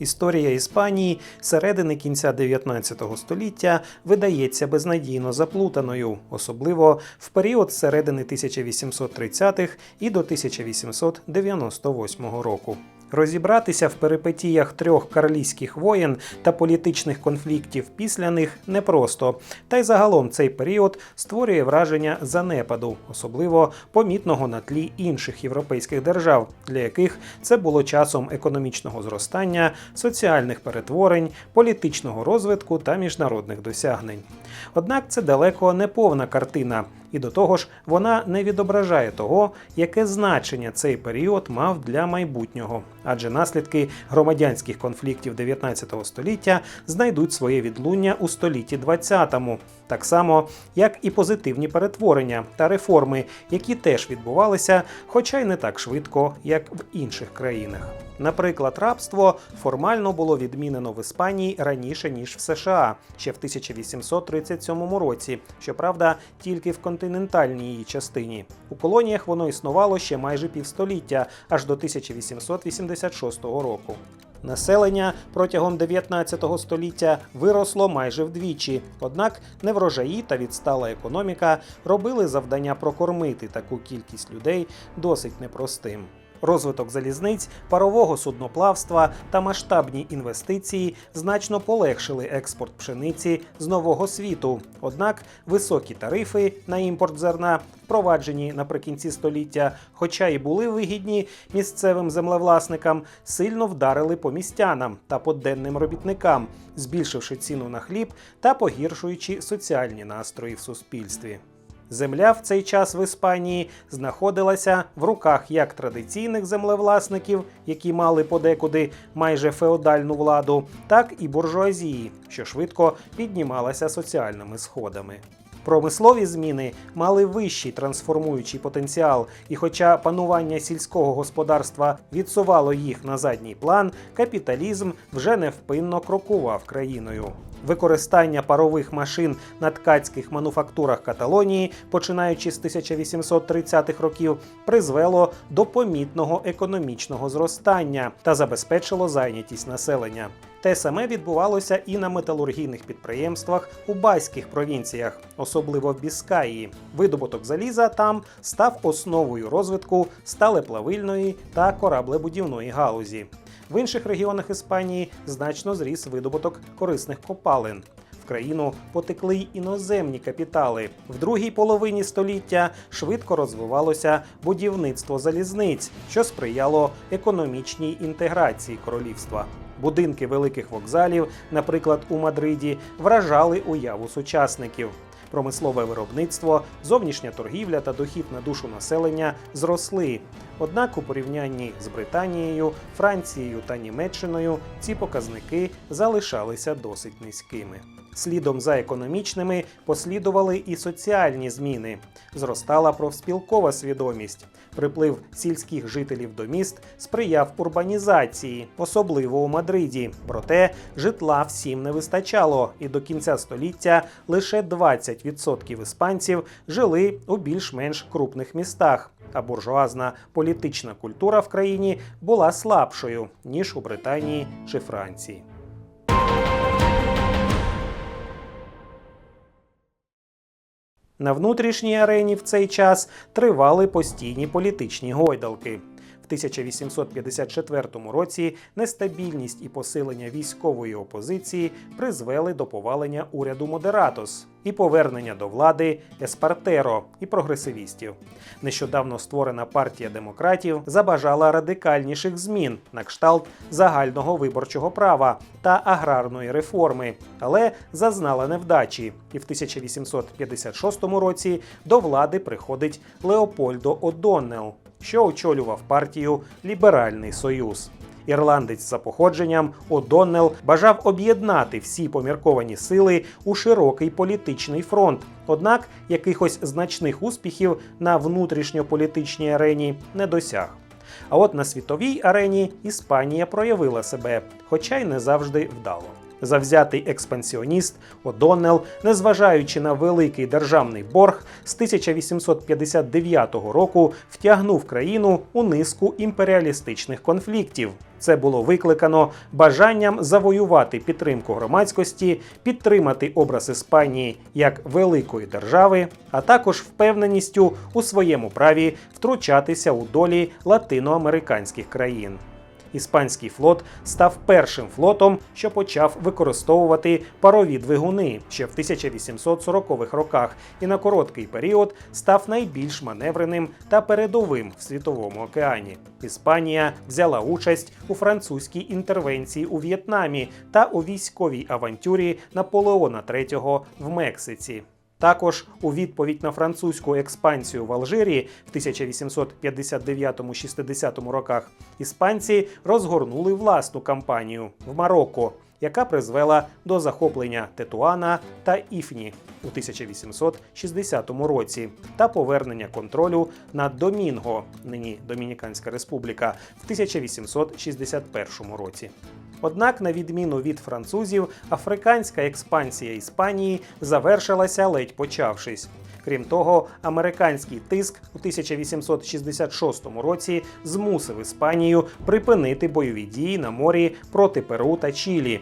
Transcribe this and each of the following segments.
Історія Іспанії середини кінця 19 століття видається безнадійно заплутаною, особливо в період з середини 1830-х і до 1898 року. Розібратися в перипетіях трьох карлійських воєн та політичних конфліктів після них непросто. Та й загалом цей період створює враження занепаду, особливо помітного на тлі інших європейських держав, для яких це було часом економічного зростання, соціальних перетворень, політичного розвитку та міжнародних досягнень. Однак це далеко не повна картина, і до того ж вона не відображає того, яке значення цей період мав для майбутнього, адже наслідки громадянських конфліктів 19 століття знайдуть своє відлуння у столітті 20-му, так само як і позитивні перетворення та реформи, які теж відбувалися, хоча й не так швидко, як в інших країнах. Наприклад, рабство формально було відмінено в Іспанії раніше ніж в США ще в 1837 році. Щоправда, тільки в континентальній її частині. У колоніях воно існувало ще майже півстоліття, аж до 1886 року. Населення протягом 19 століття виросло майже вдвічі. Однак неврожаї та відстала економіка робили завдання прокормити таку кількість людей досить непростим. Розвиток залізниць, парового судноплавства та масштабні інвестиції значно полегшили експорт пшениці з нового світу. Однак високі тарифи на імпорт зерна, впроваджені наприкінці століття, хоча й були вигідні місцевим землевласникам, сильно вдарили по містянам та поденним робітникам, збільшивши ціну на хліб та погіршуючи соціальні настрої в суспільстві. Земля в цей час в Іспанії знаходилася в руках як традиційних землевласників, які мали подекуди майже феодальну владу, так і буржуазії, що швидко піднімалася соціальними сходами. Промислові зміни мали вищий трансформуючий потенціал, і хоча панування сільського господарства відсувало їх на задній план, капіталізм вже невпинно крокував країною. Використання парових машин на ткацьких мануфактурах Каталонії, починаючи з 1830-х років, призвело до помітного економічного зростання та забезпечило зайнятість населення. Те саме відбувалося і на металургійних підприємствах у баських провінціях, особливо в Біскаї. Видобуток заліза там став основою розвитку сталеплавильної та кораблебудівної галузі. В інших регіонах Іспанії значно зріс видобуток корисних копалин. В країну потекли й іноземні капітали. В другій половині століття швидко розвивалося будівництво залізниць, що сприяло економічній інтеграції королівства. Будинки великих вокзалів, наприклад, у Мадриді, вражали уяву сучасників. Промислове виробництво, зовнішня торгівля та дохід на душу населення зросли. Однак у порівнянні з Британією, Францією та Німеччиною ці показники залишалися досить низькими. Слідом за економічними послідували і соціальні зміни. Зростала профспілкова свідомість. Приплив сільських жителів до міст сприяв урбанізації, особливо у Мадриді. Проте житла всім не вистачало, і до кінця століття лише 20% іспанців жили у більш-менш крупних містах. А буржуазна політична культура в країні була слабшою ніж у Британії чи Франції. На внутрішній арені в цей час тривали постійні політичні гойдалки. В 1854 році нестабільність і посилення військової опозиції призвели до повалення уряду Модератос і повернення до влади Еспартеро і прогресивістів. Нещодавно створена партія демократів забажала радикальніших змін на кшталт загального виборчого права та аграрної реформи, але зазнала невдачі. І в 1856 році до влади приходить Леопольдо О'Доннелл, що очолював партію Ліберальний Союз. Ірландець за походженням О'Доннелл бажав об'єднати всі помірковані сили у широкий політичний фронт. Однак якихось значних успіхів на внутрішньополітичній арені не досяг. А от на світовій арені Іспанія проявила себе, хоча й не завжди вдало. Завзятий експансіоніст Одоннел, незважаючи на великий державний борг, з 1859 року втягнув країну у низку імперіалістичних конфліктів. Це було викликано бажанням завоювати підтримку громадськості, підтримати образ Іспанії як великої держави, а також впевненістю у своєму праві втручатися у долі латиноамериканських країн. Іспанський флот став першим флотом, що почав використовувати парові двигуни ще в 1840-х роках, і на короткий період став найбільш маневреним та передовим в світовому океані. Іспанія взяла участь у французькій інтервенції у В'єтнамі та у військовій авантюрі Наполеона III в Мексиці. Також у відповідь на французьку експансію в Алжирі в 1859-60 роках іспанці розгорнули власну кампанію в Марокко, яка призвела до захоплення Тетуана та Іфні у 1860 році та повернення контролю над Домінго, нині Домініканська Республіка, в 1861 році. Однак, на відміну від французів, африканська експансія Іспанії завершилася ледь почавшись. Крім того, американський тиск у 1866 році змусив Іспанію припинити бойові дії на морі проти Перу та Чилі.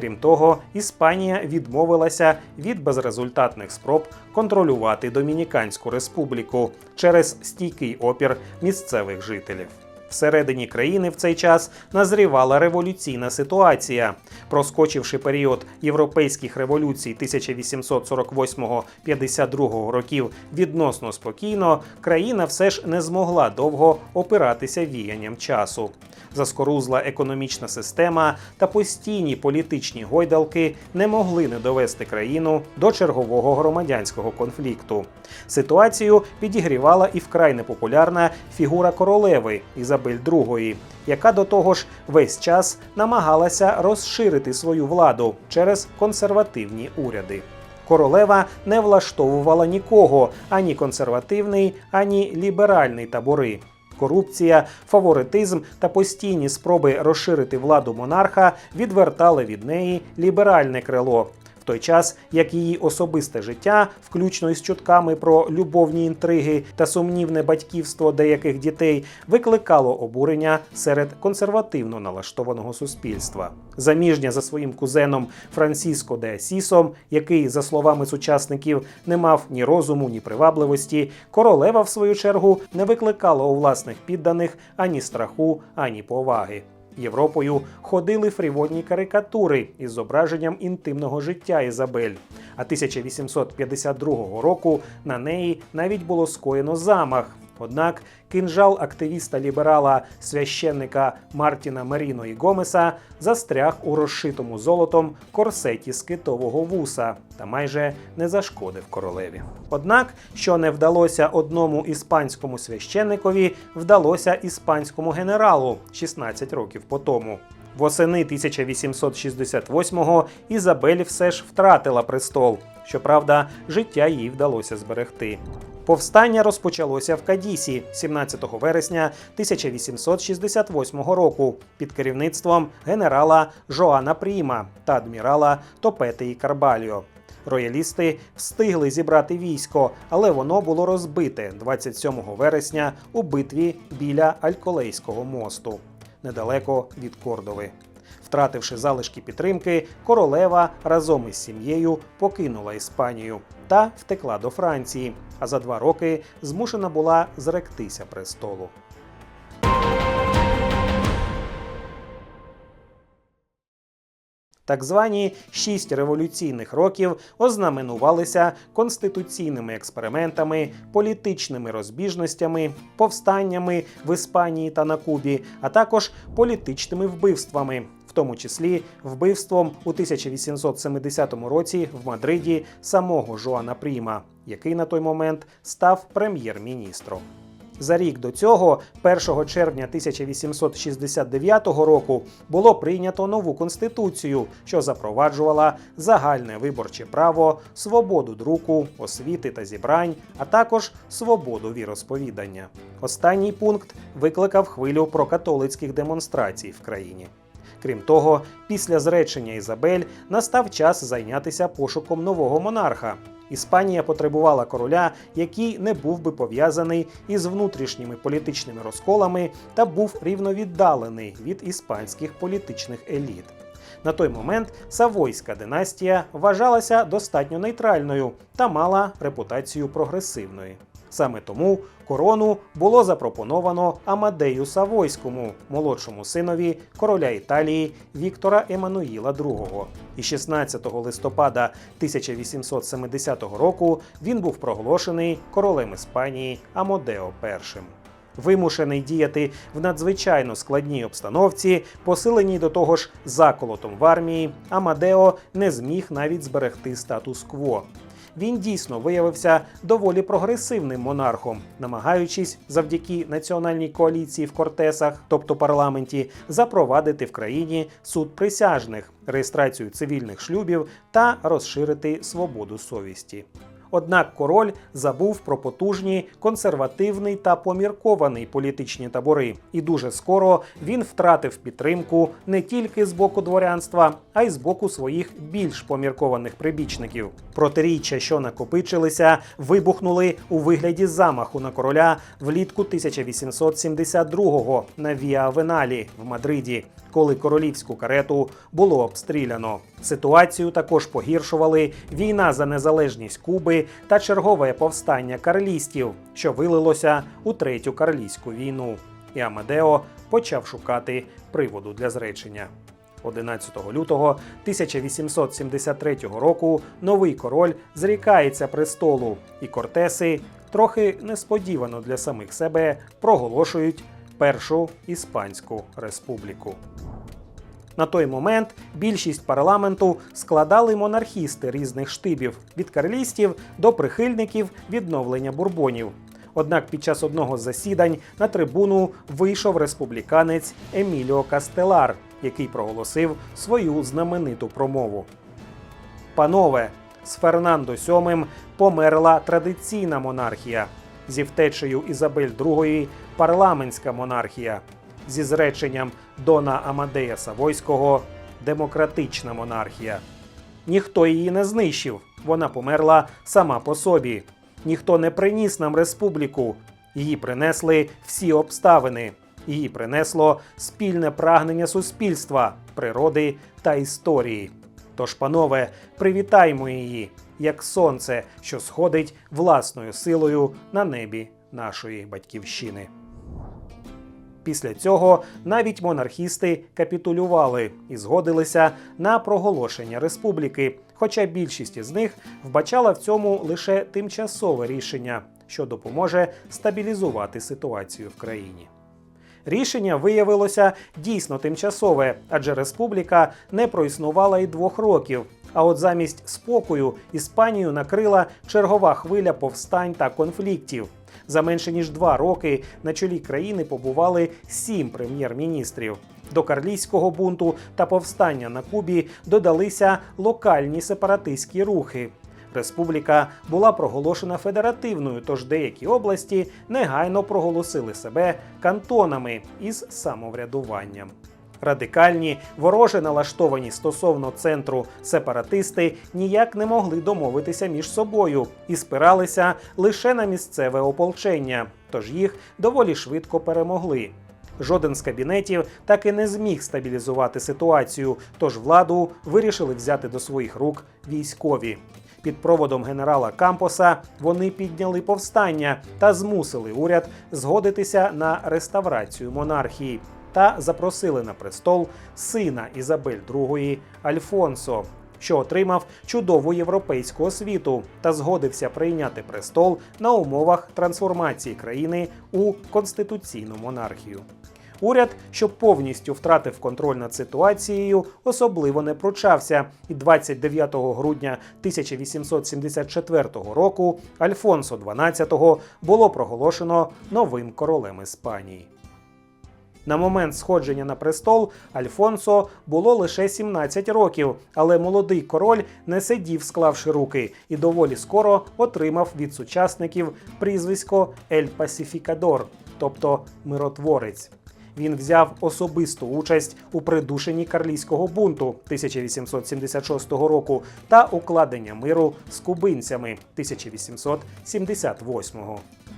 Крім того, Іспанія відмовилася від безрезультатних спроб контролювати Домініканську республіку через стійкий опір місцевих жителів. Всередині країни в цей час назрівала революційна ситуація. Проскочивши період європейських революцій 1848-52 років відносно спокійно, країна все ж не змогла довго опиратися віянням часу. Заскорузла економічна система та постійні політичні гойдалки не могли не довести країну до чергового громадянського конфлікту. Ситуацію підігрівала і вкрай непопулярна фігура королеви Ізабель II, яка до того ж весь час намагалася розширити свою владу через консервативні уряди. Королева не влаштовувала нікого ані консервативний, ані ліберальний табори. Корупція, фаворитизм та постійні спроби розширити владу монарха відвертали від неї ліберальне крило. Той час як її особисте життя, включно із чутками про любовні інтриги та сумнівне батьківство деяких дітей, викликало обурення серед консервативно налаштованого суспільства. Заміжня за своїм кузеном Франсіско де Асісом, який, за словами сучасників, не мав ні розуму, ні привабливості, королева, в свою чергу, не викликала у власних підданих ані страху, ані поваги. Європою ходили фрівольні карикатури із зображенням інтимного життя Ізабель. А 1852 року на неї навіть було скоєно замах. Однак кинжал активіста ліберала священника Мартіна Маріно і Гомеса застряг у розшитому золотом корсеті скитового вуса та майже не зашкодив королеві. Однак, що не вдалося одному іспанському священникові, вдалося іспанському генералу 16 років по тому. Восени 1868-го Ізабель все ж втратила престол. Щоправда, життя їй вдалося зберегти. Повстання розпочалося в Кадісі 17 вересня 1868 року під керівництвом генерала Жоана Пріма та адмірала Топети і Карбальо. Роялісти встигли зібрати військо, але воно було розбите 27 вересня у битві біля Альколейського мосту, недалеко від Кордови. Втративши залишки підтримки, королева разом із сім'єю покинула Іспанію та втекла до Франції. А за два роки змушена була зректися престолу. Так звані шість революційних років ознаменувалися конституційними експериментами, політичними розбіжностями, повстаннями в Іспанії та на Кубі, а також політичними вбивствами, тому числі вбивством у 1870 році в Мадриді самого Жоана Пріма, який на той момент став прем'єр-міністром. За рік до цього, 1 червня 1869 року, було прийнято нову конституцію, що запроваджувала загальне виборче право, свободу друку, освіти та зібрань, а також свободу віросповідання. Останній пункт викликав хвилю прокатолицьких демонстрацій в країні. Крім того, після зречення Ізабель настав час зайнятися пошуком нового монарха. Іспанія потребувала короля, який не був би пов'язаний із внутрішніми політичними розколами та був рівновіддалений від іспанських політичних еліт. На той момент Савойська династія вважалася достатньо нейтральною та мала репутацію прогресивної. Саме тому корону було запропоновано Амадею Савойському, молодшому синові короля Італії Віктора Еммануїла II. І 16 листопада 1870 року він був проголошений королем Іспанії Амодео І. Вимушений діяти в надзвичайно складній обстановці, посиленій до того ж заколотом в армії, Амадео не зміг навіть зберегти статус-кво. Він дійсно виявився доволі прогресивним монархом, намагаючись завдяки національній коаліції в Кортесах, тобто парламенті, запровадити в країні суд присяжних, реєстрацію цивільних шлюбів та розширити свободу совісті. Однак король забув про потужні консервативний та поміркований політичні табори, і дуже скоро він втратив підтримку не тільки з боку дворянства, а й з боку своїх більш поміркованих прибічників. Протиріччя, що накопичилися, вибухнули у вигляді замаху на короля влітку 1872-го на Віа Веналі в Мадриді, коли королівську карету було обстріляно. Ситуацію також погіршували війна за незалежність Куби та чергове повстання карлістів, що вилилося у третю карлійську війну. І Амадео почав шукати приводу для зречення. 11 лютого 1873 року новий король зрікається престолу, і Кортеси трохи несподівано для самих себе проголошують Першу Іспанську республіку. На той момент більшість парламенту складали монархісти різних штибів від карлістів до прихильників відновлення бурбонів. Однак під час одного з засідань на трибуну вийшов республіканець Еміліо Кастелар, який проголосив свою знамениту промову. Панове, з Фернандо VII померла традиційна монархія, зі втечею Ізабель II – парламентська монархія, зі зреченням Дона Амадея Савойського демократична монархія. Ніхто її не знищив, вона померла сама по собі. Ніхто не приніс нам республіку. Її принесли всі обставини. Її принесло спільне прагнення суспільства, природи та історії. Тож, панове, привітаймо її, як сонце, що сходить власною силою на небі нашої батьківщини. Після цього навіть монархісти капітулювали і згодилися на проголошення республіки, хоча більшість із них вбачала в цьому лише тимчасове рішення, що допоможе стабілізувати ситуацію в країні. Рішення виявилося дійсно тимчасове, адже республіка не проіснувала й двох років. А от замість спокою Іспанію накрила чергова хвиля повстань та конфліктів. За менше ніж два роки на чолі країни побували сім прем'єр-міністрів. До карлійського бунту та повстання на Кубі додалися локальні сепаратистські рухи. Республіка була проголошена федеративною, тож деякі області негайно проголосили себе кантонами із самоврядуванням. Радикальні, вороже налаштовані стосовно центру сепаратисти ніяк не могли домовитися між собою і спиралися лише на місцеве ополчення, тож їх доволі швидко перемогли. Жоден з кабінетів так і не зміг стабілізувати ситуацію, тож владу вирішили взяти до своїх рук військові. Під проводом генерала Кампоса вони підняли повстання та змусили уряд згодитися на реставрацію монархії та запросили на престол сина Ізабель II Альфонсо, що отримав чудову європейську освіту та згодився прийняти престол на умовах трансформації країни у конституційну монархію. Уряд, що повністю втратив контроль над ситуацією, особливо не пручався, і 29 грудня 1874 року Альфонсо XII було проголошено новим королем Іспанії. На момент сходження на престол Альфонсо було лише 17 років, але молодий король не сидів, склавши руки, і доволі скоро отримав від сучасників прізвисько Ель Пасіфікадор, тобто миротворець. Він взяв особисту участь у придушенні карлійського бунту 1876 року та укладення миру з кубинцями 1878.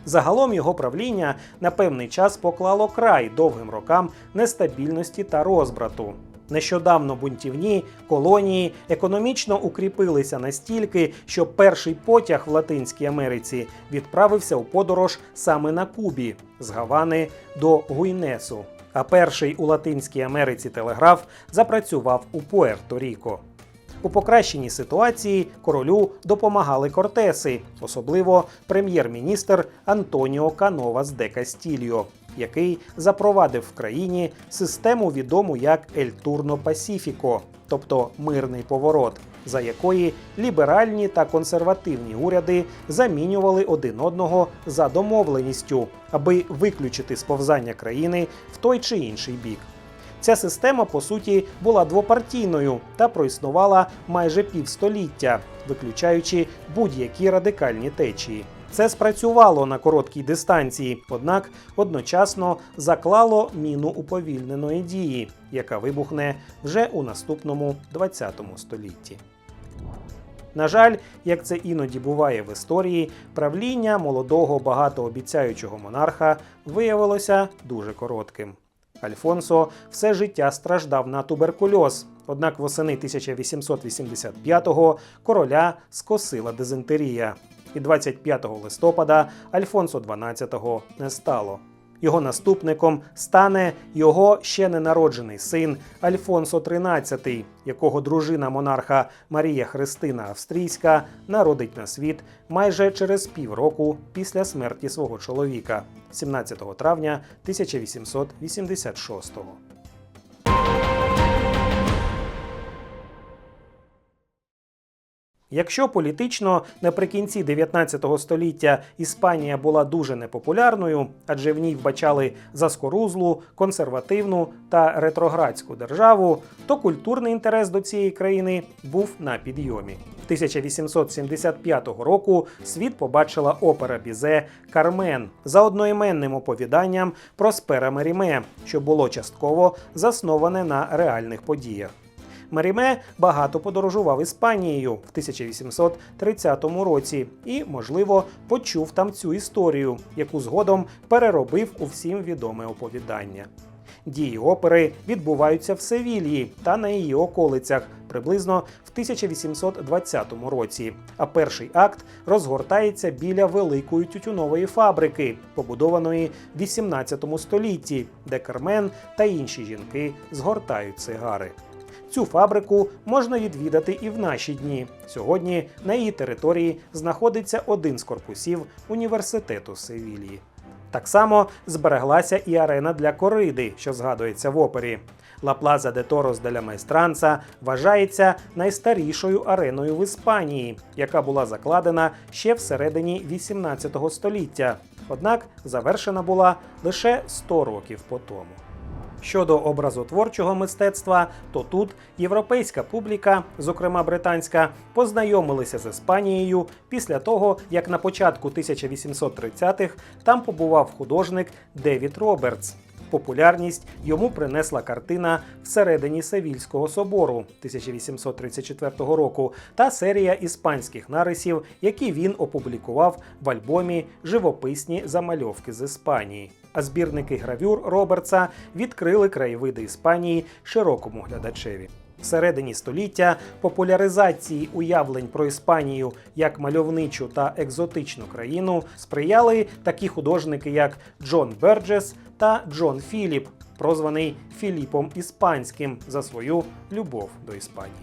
Загалом його правління на певний час поклало край довгим рокам нестабільності та розбрату. Нещодавно бунтівні колонії економічно укріпилися настільки, що перший потяг в Латинській Америці відправився у подорож саме на Кубі з Гавани до Гуйнесу. А перший у Латинській Америці телеграф запрацював у Пуерто-Ріко. У покращенні ситуації королю допомагали кортеси, особливо прем'єр-міністр Антоніо Кановас де Кастільо, який запровадив в країні систему відому як Ель Турно Пасіфіко, тобто мирний поворот, за якої ліберальні та консервативні уряди замінювали один одного за домовленістю, аби виключити сповзання країни в той чи інший бік. Ця система, по суті, була двопартійною та проіснувала майже півстоліття, виключаючи будь-які радикальні течії. Це спрацювало на короткій дистанції, однак одночасно заклало міну уповільненої дії, яка вибухне вже у наступному 20 столітті. На жаль, як це іноді буває в історії, правління молодого багатообіцяючого монарха виявилося дуже коротким. Альфонсо все життя страждав на туберкульоз. Однак восени 1885-го короля скосила дизентерія. І 25 листопада Альфонсо XII не стало. Його наступником стане його ще ненароджений син Альфонсо XIII, якого дружина монарха Марія Христина Австрійська народить на світ майже через півроку після смерті свого чоловіка 17 травня 1886 Якщо політично наприкінці 19 століття Іспанія була дуже непопулярною, адже в ній вбачали заскорузлу, консервативну та ретроградську державу, то культурний інтерес до цієї країни був на підйомі. 1875 року світ побачила опера Бізе Кармен за одноіменним оповіданням про Спера Меріме, що було частково засноване на реальних подіях. Маріме багато подорожував Іспанією в 1830 році і, можливо, почув там цю історію, яку згодом переробив у всім відоме оповідання. Дії опери відбуваються в Севільї та на її околицях приблизно в 1820 році. А перший акт розгортається біля великої тютюнової фабрики, побудованої в 18 столітті, де Кармен та інші жінки згортають цигари. Цю фабрику можна відвідати і в наші дні. Сьогодні на її території знаходиться один з корпусів університету Севілії. Так само збереглася і арена для кориди, що згадується в опері. Ла Плаза де Торос де ля Майстранца вважається найстарішою ареною в Іспанії, яка була закладена ще всередині 18 століття. Однак завершена була лише 100 років по тому. Щодо образотворчого мистецтва, то тут європейська публіка, зокрема британська, познайомилися з Іспанією після того, як на початку 1830-х там побував художник Девід Робертс. Популярність йому принесла картина всередині Севільського собору 1834 року та серія іспанських нарисів, які він опублікував в альбомі Живописні замальовки з Іспанії. А збірники гравюр Робертса відкрили краєвиди Іспанії широкому глядачеві. Всередині століття популяризації уявлень про Іспанію як мальовничу та екзотичну країну сприяли такі художники, як Джон Берджес та Джон Філіп, прозваний Філіпом Іспанським за свою любов до Іспанії.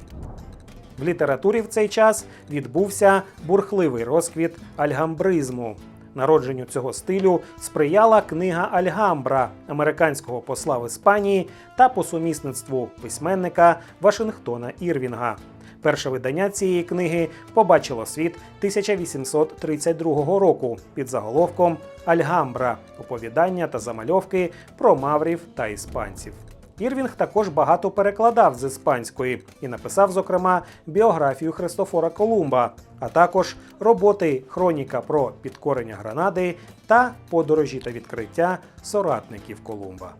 В літературі в цей час відбувся бурхливий розквіт альгамбризму. Народженню цього стилю сприяла книга Альгамбра американського посла в Іспанії та по сумісництву письменника Вашингтона Ірвінга. Перше видання цієї книги побачило світ 1832 року під заголовком Альгамбра оповідання та замальовки про маврів та іспанців. Ірвінг також багато перекладав з іспанської і написав, зокрема, біографію Христофора Колумба, а також роботи Хроніка про підкорення Гранади та подорожі та відкриття соратників Колумба.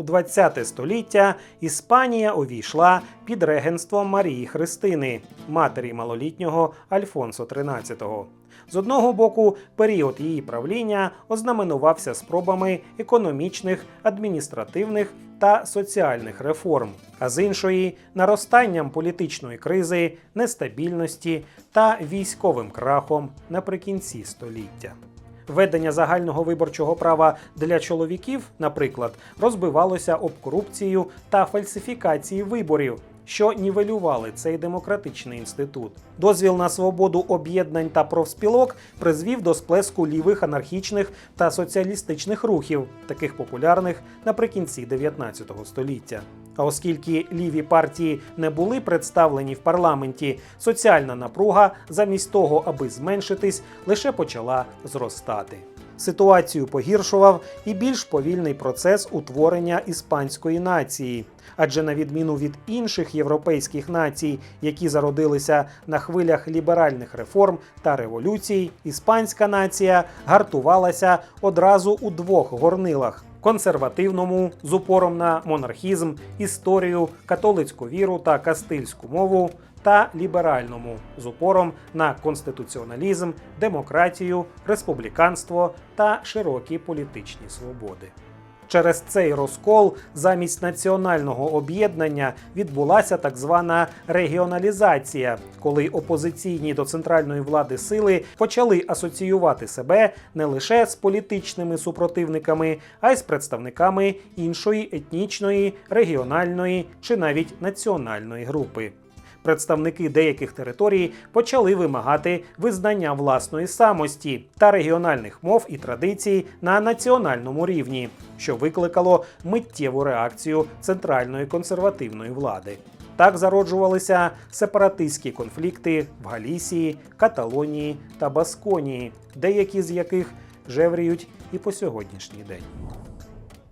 У 20 століття Іспанія увійшла під регенством Марії Христини, матері малолітнього Альфонсо XIII. З одного боку, період її правління ознаменувався спробами економічних, адміністративних та соціальних реформ, а з іншої наростанням політичної кризи, нестабільності та військовим крахом наприкінці століття. Введення загального виборчого права для чоловіків, наприклад, розбивалося об корупцію та фальсифікації виборів, що нівелювали цей демократичний інститут. Дозвіл на свободу об'єднань та профспілок призвів до сплеску лівих анархічних та соціалістичних рухів, таких популярних наприкінці 19 століття. А оскільки ліві партії не були представлені в парламенті, соціальна напруга, замість того, аби зменшитись, лише почала зростати. Ситуацію погіршував і більш повільний процес утворення іспанської нації. Адже на відміну від інших європейських націй, які зародилися на хвилях ліберальних реформ та революцій, іспанська нація гартувалася одразу у двох горнилах: консервативному з упором на монархізм, історію, католицьку віру та кастильську мову. Та ліберальному з упором на конституціоналізм, демократію, республіканство та широкі політичні свободи. Через цей розкол замість національного об'єднання відбулася так звана регіоналізація, коли опозиційні до центральної влади сили почали асоціювати себе не лише з політичними супротивниками, а й з представниками іншої етнічної, регіональної чи навіть національної групи. Представники деяких територій почали вимагати визнання власної самості та регіональних мов і традицій на національному рівні, що викликало миттєву реакцію центральної консервативної влади. Так зароджувалися сепаратистські конфлікти в Галісії, Каталонії та Басконії, деякі з яких жевріють і по сьогоднішній день.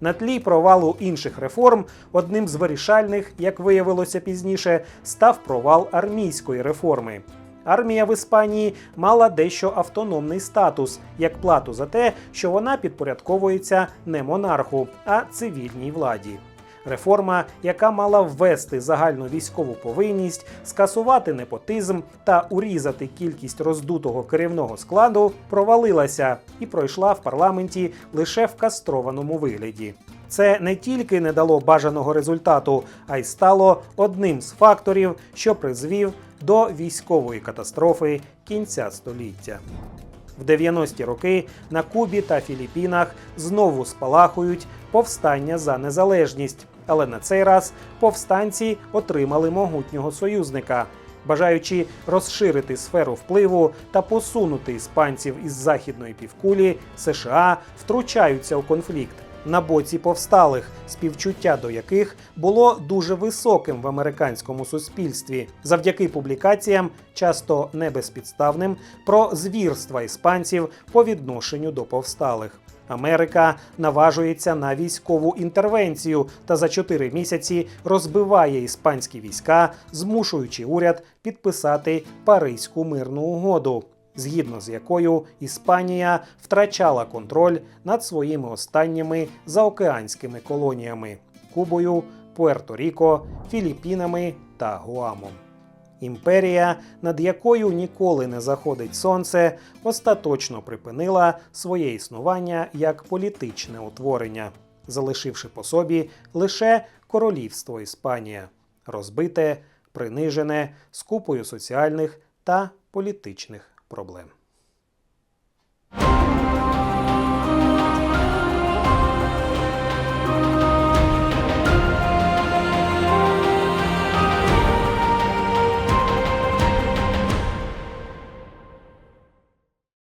На тлі провалу інших реформ одним з вирішальних, як виявилося пізніше, став провал армійської реформи. Армія в Іспанії мала дещо автономний статус як плату за те, що вона підпорядковується не монарху, а цивільній владі. Реформа, яка мала ввести загальну військову повинність, скасувати непотизм та урізати кількість роздутого керівного складу, провалилася і пройшла в парламенті лише в кастрованому вигляді. Це не тільки не дало бажаного результату, а й стало одним з факторів, що призвів до військової катастрофи кінця століття. В 90-ті роки на Кубі та Філіппінах знову спалахують повстання за незалежність, але на цей раз повстанці отримали могутнього союзника. Бажаючи розширити сферу впливу та посунути іспанців із західної півкулі, США втручаються у конфлікт на боці повсталих, співчуття до яких було дуже високим в американському суспільстві, завдяки публікаціям, часто не безпідставним, про звірства іспанців по відношенню до повсталих. Америка наважується на військову інтервенцію та за чотири місяці розбиває іспанські війська, змушуючи уряд підписати Паризьку мирну угоду згідно з якою Іспанія втрачала контроль над своїми останніми заокеанськими колоніями Кубою, Пуерто-Ріко, Філіппінами та Гуамом. Імперія, над якою ніколи не заходить сонце, остаточно припинила своє існування як політичне утворення, залишивши по собі лише королівство Іспанія, розбите, принижене з купою соціальних та політичних проблем.